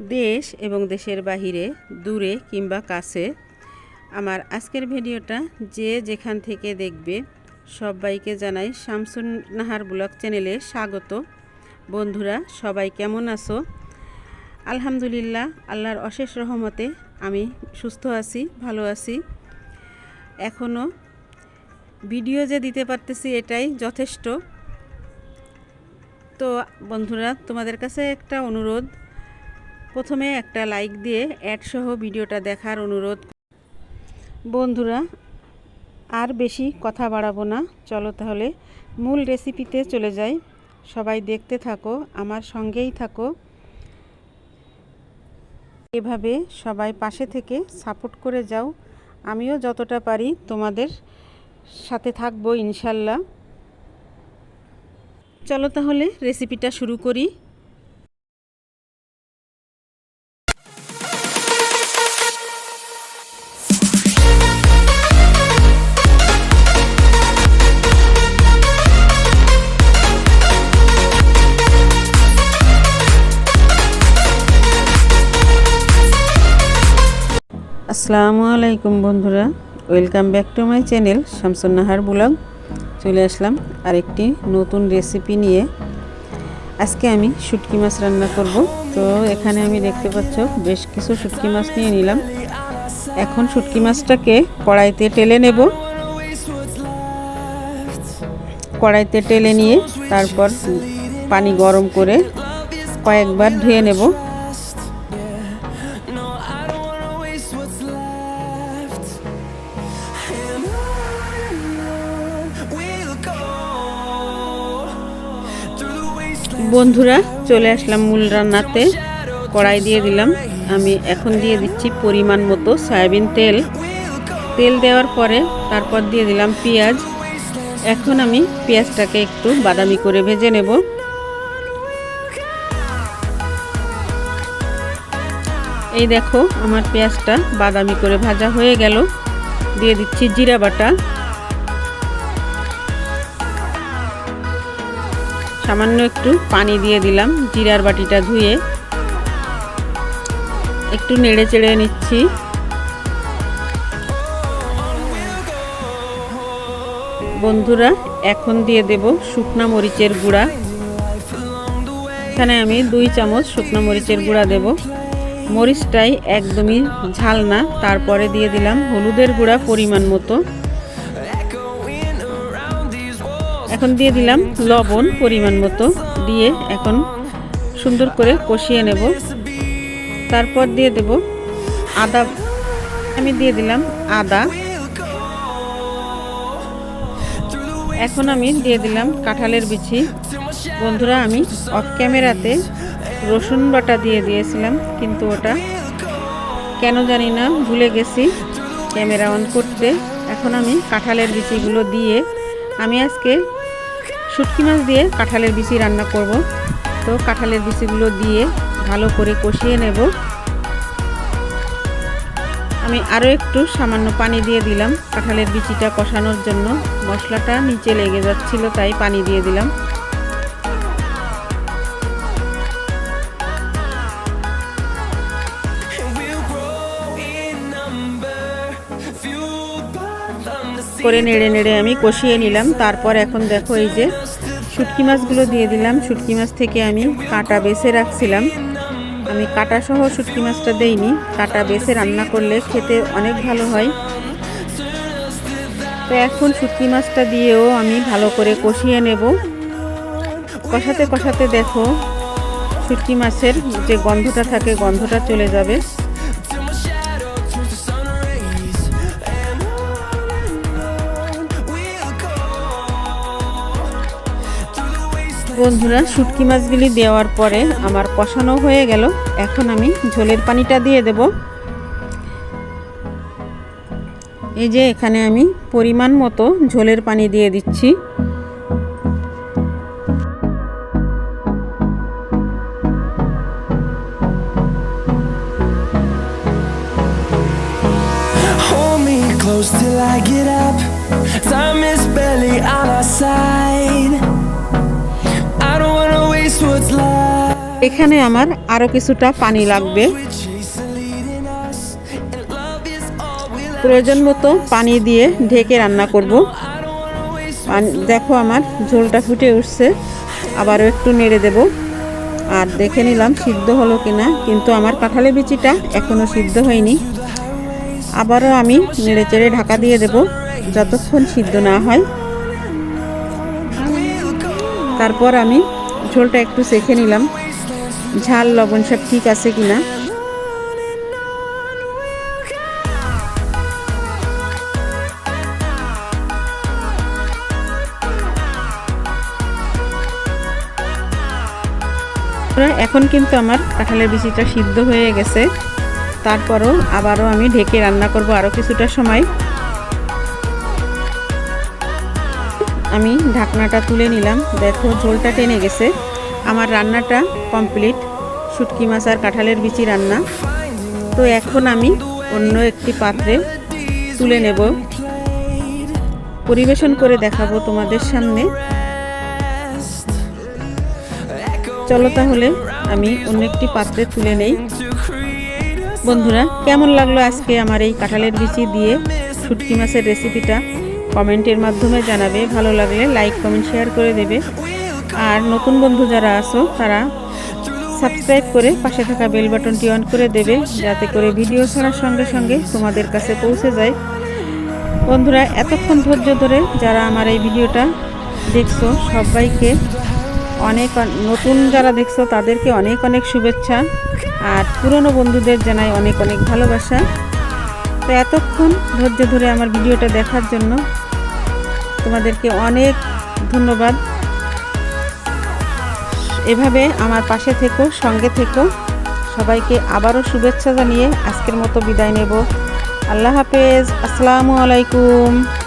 দেশ এবং দেশের বাহিরে, দূরে কিংবা কাছে, আমার আজকের ভিডিওটা যে যেখান থেকে দেখবে সবাইকে জানাই শামসুন নাহার ব্লগ চ্যানেলে স্বাগত। বন্ধুরা, সবাই কেমন আছো? আলহামদুলিল্লাহ, আল্লাহর অশেষ রহমতে আমি সুস্থ আছি, ভালো আছি। এখনও ভিডিও যে দিতে পারতেছি এটাই যথেষ্ট। তো বন্ধুরা, তোমাদের কাছে একটা অনুরোধ প্রথমে একটা লাইক দিয়ে অ্যাড সহ ভিডিওটা দেখার অনুরোধ বন্ধুরা, আর বেশি কথা বাড়াবো না। চলো তাহলে মূল রেসিপিতে চলে যাই। সবাই দেখতে থাকো, আমার সঙ্গেই থাকো। এভাবে সবাই পাশে থেকে সাপোর্ট করে যাও। আমিও যতটা পারি তোমাদের সাথে থাকব, ইনশাল্লাহ। চলো তাহলে রেসিপিটা শুরু করি। আসসালামু আলাইকুম বন্ধুরা। Welcome back to my channel Shamsunnahar blog চলে আসলাম আরেকটি নতুন রেসিপি নিয়ে। আজকে আমি শুটকি মাছ রান্না করব। তো এখানে আমি দেখতে পাচ্ছ, বেশ কিছু শুটকি মাছ নিয়ে নিলাম। এখন শুটকি মাছটাকে কড়াইতে টেলে নেব। কড়াইতে টেলে নিয়ে তারপর পানি গরম করে কয়েকবার ধুয়ে নেব। বন্ধুরা, চলে আসলাম মূল রান্নাতে। কড়াই দিয়ে দিলাম। আমি এখন দিয়ে দিচ্ছি পরিমাণ মতো সয়াবিন তেল। তেল দেওয়ার পরে তারপর দিয়ে দিলাম পেঁয়াজ। এখন আমি পেঁয়াজটাকে একটু বাদামি করে ভেজে নেব। এই দেখো, আমার পেঁয়াজটা বাদামি করে ভাজা হয়ে গেল। দিয়ে দিচ্ছি জিরা বাটা। সামান্য একটু পানি দিয়ে দিলাম, জিরার বাটিটা ধুয়ে। একটু নেড়ে চেড়ে নিচ্ছি। বন্ধুরা, এখন দিয়ে দেব শুকনা মরিচের গুঁড়া। এখানে আমি দুই চামচ শুকনো মরিচের গুঁড়া দেব। মরিচটাই একদমই ঝাল না, তারপরে দিয়ে দিলাম হলুদের গুঁড়া পরিমাণ মতো। এখন দিয়ে দিলাম লবণ পরিমাণ মতো দিয়ে এখন সুন্দর করে কষিয়ে নেব। তারপর দিয়ে দেব আদা। আমি দিয়ে দিলাম আদা। এখন আমি দিয়ে দিলাম কাঁঠালের বিচি। বন্ধুরা, আমি অফ ক্যামেরাতে রসুন বাটা দিয়ে দিয়েছিলাম, কিন্তু ওটা কেন জানি না, ভুলে গেছি ক্যামেরা অন করতে। এখন আমি কাঁঠালের বিচিগুলো দিয়ে আমি আজকে শুটকি মাছ দিয়ে কাঁঠালের বিচি রান্না করব। তো কাঁঠালের বিচিগুলো দিয়ে ভালো করে কষিয়ে নেব। আমি আরও একটু সামান্য পানি দিয়ে দিলাম। কাঁঠালের বিচিটা কষানোর জন্য মশলাটা নিচে লেগে যাচ্ছিল, তাই পানি দিয়ে দিলাম। করে নেড়ে নেড়ে আমি কষিয়ে নিলাম। তারপর এখন দেখো এই যে শুটকি মাছগুলো দিয়ে দিলাম। শুটকি মাছ থেকে আমি কাটা বেছে রাখছিলাম। আমি কাটা সহ শুটকি মাছটা দেইনি। কাটা বেছে রান্না করলে খেতে অনেক ভালো হয়। তো এখন শুটকি মাছটা দিয়েও আমি ভালো করে কষিয়ে নেব। কষাতে কষাতে দেখো শুটকি মাছের যে গন্ধটা থাকে, গন্ধটা চলে যাবে। বন্ধুরা, শুটকি মাছগুলি দেওয়ার পরে আমার কষানো হয়ে গেল এখন আমি ঝোলের পানিটা দিয়ে দেব এই যে এখানে আমি পরিমাণ মতো ঝোলের পানি দিয়ে দিচ্ছি till I get up. Time is barely on our side. এখানে আমার আরও কিছুটা পানি লাগবে। প্রয়োজন মতো পানি দিয়ে ঢেকে রান্না করব। দেখো আমার ঝোলটা ফুটে উঠছে আবারও একটু নেড়ে দেব। আর দেখে নিলাম সিদ্ধ হলো কিনা কিন্তু আমার কাঁঠালের বিচিটা এখনও সিদ্ধ হয়নি। আবারও আমি নেড়ে চেড়ে ঢাকা দিয়ে দেব যতক্ষণ সিদ্ধ না হয়। তারপর আমি ঝোলটা একটু চেখে নিলাম। ঝাল, লবণ সব ঠিক আছে কিনা? এখন কিন্তু আমার কাঁঠালের বিচিটা সিদ্ধ হয়ে গেছে। তারপরও আবারও আমি ঢেকে রান্না করব আরও কিছুটা সময়। আমি ঢাকনাটা তুলে নিলাম। দেখো, ঝোলটা টেনে গেছে। আমার রান্নাটা কমপ্লিট। শুটকি মাছ আর কাঁঠালের বিচি রান্না। তো এখন আমি অন্য একটি পাত্রে তুলে নেব। পরিবেশন করে দেখাবো তোমাদের সামনে। চলো তাহলে আমি অন্য একটি পাত্রে তুলে নেই। বন্ধুরা, কেমন লাগল আজকে আমার এই কাঁঠালের বিচি দিয়ে শুটকি মাছের রেসিপিটা কমেন্টের মাধ্যমে জানাবে। ভালো লাগলে লাইক, কমেন্ট, শেয়ার করে দেবে। আর নতুন বন্ধু যারা আছো, তারা সাবস্ক্রাইব করে পাশে থাকা বেল বাটনটি অন করে দেবে, যাতে করে ভিডিও ছাড়ার সঙ্গে সঙ্গে তোমাদের কাছে পৌঁছে যায়। বন্ধুরা, এতক্ষণ ধৈর্য ধরে যারা আমার এই ভিডিওটা দেখছ, সবাইকে অনেক নতুন যারা দেখছ, তাদেরকে অনেক অনেক শুভেচ্ছা। আর পুরনো বন্ধুদের জানাই অনেক অনেক ভালোবাসা। তো এতক্ষণ ধৈর্য ধরে আমার ভিডিওটা দেখার জন্য তোমাদেরকে অনেক ধন্যবাদ। এভাবে আমার পাশে থেকো, সঙ্গে থেকো। সবাইকে আবারও শুভেচ্ছা জানিয়ে আজকের মতো বিদায় নেব। আল্লাহ হাফেজ। আসসালামু আলাইকুম।